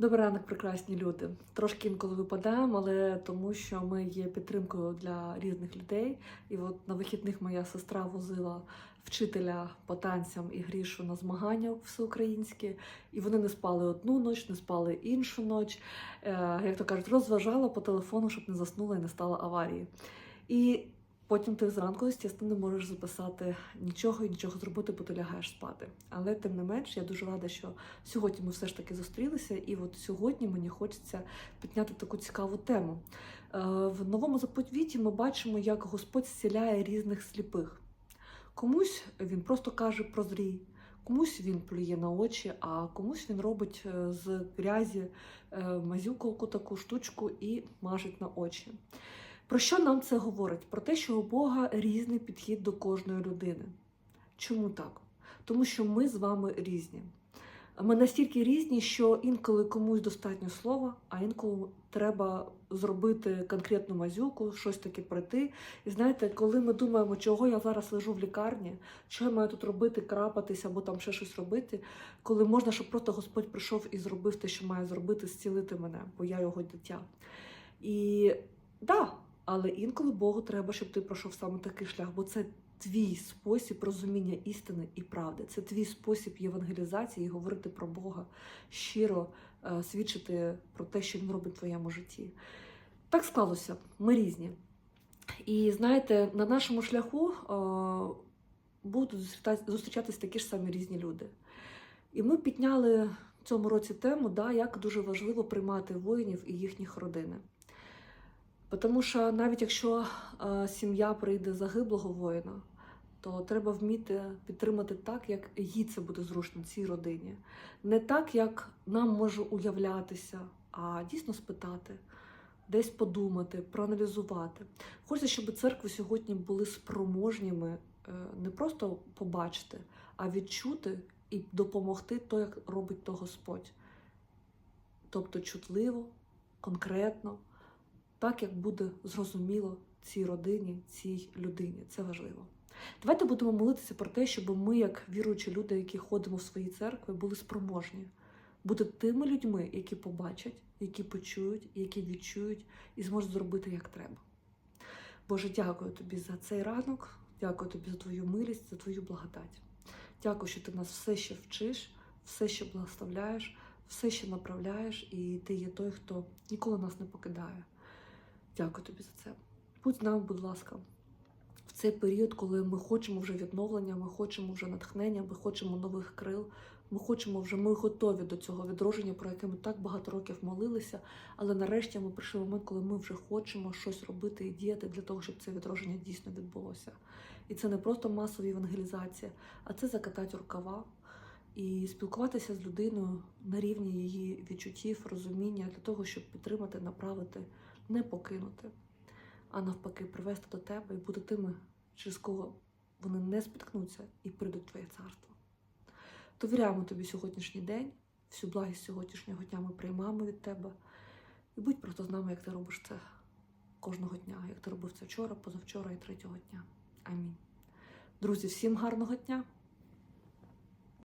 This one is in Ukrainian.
Добрий ранок, прекрасні люди. Трошки інколи випадаємо, але тому, що ми є підтримкою для різних людей. І от на вихідних моя сестра возила вчителя по танцям і грішу на змагання всеукраїнські, і вони не спали одну ніч, не спали іншу ніч. Е, як то кажуть, розважала по телефону, щоб не заснула і не стала аварії. І Потім ти зранку, звісно, не можеш записати нічого і нічого зробити, бо ти лягаєш спати. Але тим не менш, я дуже рада, що сьогодні ми все ж таки зустрілися, і от сьогодні мені хочеться підняти таку цікаву тему. Е, В новому заповіті ми бачимо, як Господь зціляє різних сліпих. Комусь він просто каже прозрій, комусь він плює на очі, а комусь він робить е, з грязі е, мазюкалку таку штучку і мажить на очі. Про що нам це говорить? Про те, що у Бога різний підхід до кожної людини. Чому так? Тому що ми з вами різні. Ми настільки різні, що інколи комусь достатньо слова, а інколи треба зробити конкретну мазюку, щось таке пройти. І знаєте, коли ми думаємо, чого я зараз лежу в лікарні, що я маю тут робити, крапатись або там ще щось робити, коли можна, щоб просто Господь прийшов і зробив те, що має зробити, зцілити мене, бо я його дитя. І да, але інколи Богу треба, щоб ти пройшов саме такий шлях, бо це твій спосіб розуміння істини і правди. Це твій спосіб євангелізації, говорити про Бога щиро, е, свідчити про те, що він робить в твоєму житті. Так склалося, ми різні. І знаєте, на нашому шляху е, будуть зустрічатись такі ж самі різні люди. І ми підняли в цьому році тему, да, як дуже важливо приймати воїнів і їхніх родини. Тому що навіть якщо е, сім'я прийде загиблого воїна, то треба вміти підтримати так, як їй це буде зручно цій родині. Не так, як нам може уявлятися, а дійсно спитати, десь подумати, проаналізувати. Хочеться, щоб церкви сьогодні були спроможніми е, не просто побачити, а відчути і допомогти то, як робить то Господь. Тобто чутливо, конкретно так, як буде зрозуміло цій родині, цій людині. Це важливо. Давайте будемо молитися про те, щоб ми, як віруючі люди, які ходимо в свої церкви, були спроможні бути тими людьми, які побачать, які почують, які відчують і зможуть зробити як треба. Боже, дякую тобі за цей ранок, дякую тобі за твою милість, за твою благодать. Дякую, що ти нас все ще вчиш, все ще благословляєш, все ще направляєш, і ти є той, хто ніколи нас не покидає. Дякую тобі за це. Будь з нами, будь ласка, в цей період, коли ми хочемо вже відновлення, ми хочемо вже натхнення, ми хочемо нових крил, ми хочемо вже, ми готові до цього відродження, про яке ми так багато років молилися. Але нарешті ми прийшли в момент, коли ми вже хочемо щось робити і діяти для того, щоб це відродження дійсно відбулося. І це не просто масова евангелізація, а це закатати рукава і спілкуватися з людиною на рівні її відчуттів, розуміння для того, щоб підтримати, направити не покинути, а навпаки, привести до тебе і бути тими, через кого вони не спіткнуться і прийдуть в твоє царство. Довіряємо тобі сьогоднішній день, всю благість сьогоднішнього дня ми приймаємо від тебе. І будь просто з нами, як ти робиш це кожного дня, як ти робив це вчора, позавчора і третього дня. Амінь. Друзі, всім гарного дня!